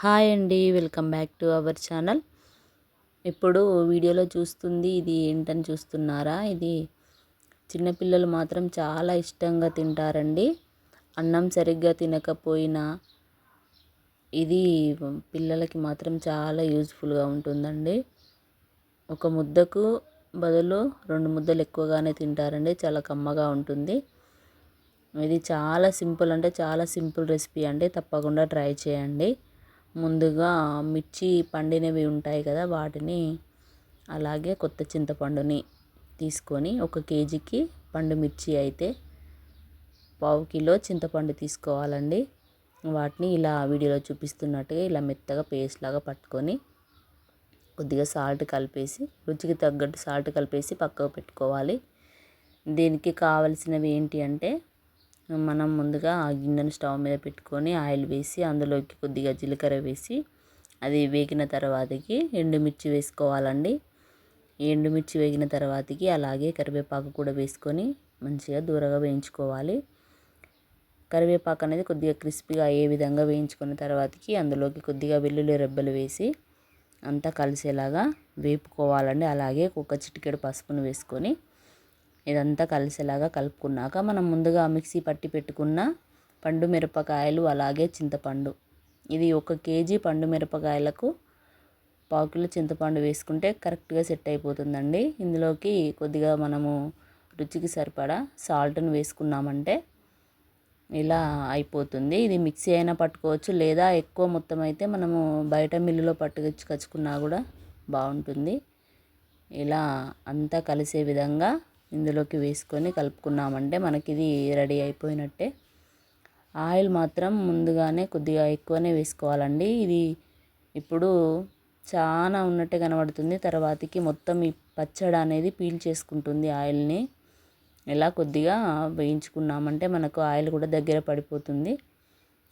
Hi అండి welcome back to our channel. ఇప్పుడు వీడియోలో చూస్తుంది ఇది ఏంటని చూస్తున్నారా? ఇది చిన్నపిల్లలు మాత్రం చాలా ఇష్టంగా తింటారండి. అన్నం సరిగ్గా తినకపోయినా ఇది పిల్లలకి మాత్రం చాలా యూజ్ఫుల్గా ఉంటుందండి. ఒక ముద్దకు బదులు రెండు ముద్దలు ఎక్కువగానే తింటారండి చాలా కమ్మగా ఉంటుంది. ఇది చాలా సింపుల్ అంటే చాలా సింపుల్ రెసిపీ అండి తప్పకుండా ట్రై చేయండి. ముందుగా మిర్చి పండినవి ఉంటాయి కదా వాటిని అలాగే కొత్త చింతపండుని తీసుకొని ఒక కేజీకి పండు మిర్చి అయితే పావు కిలో చింతపండు తీసుకోవాలండి. వాటిని ఇలా వీడియోలో చూపిస్తున్నట్టుగా ఇలా మెత్తగా పేస్ట్ లాగా పట్టుకొని కొద్దిగా సాల్ట్ కలిపేసి రుచికి తగ్గట్టు సాల్ట్ కలిపేసి పక్కకు పెట్టుకోవాలి. దీనికి కావలసినవి ఏంటి అంటే మనం ముందుగా ఆ గిన్నెను స్టవ్ మీద పెట్టుకొని ఆయిల్ వేసి అందులోకి కొద్దిగా జీలకర్ర వేసి అది వేగిన తర్వాతకి ఎండుమిర్చి వేసుకోవాలండి. ఎండుమిర్చి వేగిన తర్వాతకి అలాగే కరివేపాకు కూడా వేసుకొని మంచిగా దూరగా వేయించుకోవాలి. కరివేపాకు అనేది కొద్దిగా క్రిస్పీగా అయ్యే విధంగా వేయించుకున్న తర్వాతకి అందులోకి కొద్దిగా వెల్లుల్లి రెబ్బలు వేసి అంతా కలిసేలాగా వేపుకోవాలండి. అలాగే ఒక చిటికెడు పసుపును వేసుకొని ఇదంతా కలిసేలాగా కలుపుకున్నాక మనం ముందుగా మిక్సీ పట్టి పెట్టుకున్న పండు మిరపకాయలు అలాగే చింతపండు. ఇది ఒక కేజీ పండు మిరపకాయలకు పావు కిలో చింతపండు వేసుకుంటే కరెక్ట్గా సెట్ అయిపోతుందండి. ఇందులోకి కొద్దిగా మనము రుచికి సరిపడా సాల్ట్ను వేసుకున్నామంటే ఇలా అయిపోతుంది. ఇది మిక్సీ అయినా పట్టుకోవచ్చు లేదా ఎక్కువ మొత్తం అయితే మనము బయట మిల్లులో పట్టుకొచ్చుకొచ్చుకున్నా కూడా బాగుంటుంది. ఇలా అంతా కలిసే విధంగా ఇందులోకి వేసుకొని కలుపుకున్నామంటే మనకి ఇది రెడీ అయిపోయినట్టే. ఆయిల్ మాత్రం ముందుగానే కొద్దిగా ఎక్కువనే వేసుకోవాలండి. ఇది ఇప్పుడు చాలా ఉన్నట్టే కనబడుతుంది. తర్వాతకి మొత్తం ఈ పచ్చడి అనేది పీల్ చేసుకుంటుంది ఆయిల్ని. ఇలా కొద్దిగా వేయించుకున్నామంటే మనకు ఆయిల్ కూడా దగ్గర పడిపోతుంది.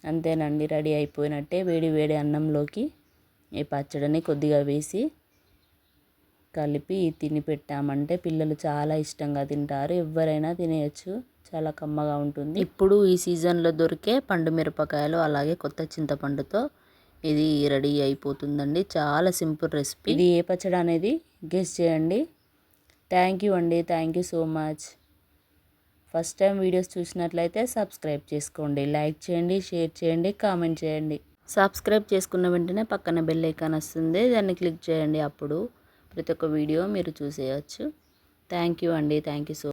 అంతేనండి రెడీ అయిపోయినట్టే. వేడి వేడి అన్నంలోకి ఈ పచ్చడిని కొద్దిగా వేసి కలిపి తిని పెట్టామంటే పిల్లలు చాలా ఇష్టంగా తింటారు. ఎవరైనా తినేయచ్చు. చాలా కమ్మగా ఉంటుంది. ఇప్పుడు ఈ సీజన్లో దొరికే పండు మిరపకాయలు అలాగే కొత్త చింతపండుతో ఇది రెడీ అయిపోతుందండి. చాలా సింపుల్ రెసిపీ. ఇది ఏ పచ్చడి అనేది గెస్ చేయండి. థ్యాంక్ యూ అండి. Thank you so much. First time videos చూసినట్లయితే సబ్స్క్రైబ్ చేసుకోండి. లైక్ చేయండి షేర్ చేయండి కామెంట్ చేయండి. సబ్స్క్రైబ్ చేసుకున్న వెంటనే పక్కన బెల్ ఐకాన్ వస్తుంది. దాన్ని క్లిక్ చేయండి అప్పుడు. ప్రతి ఒక్క వీడియో మీరు చూసేయచ్చు. థ్యాంక్ యూ అండి. Thank you so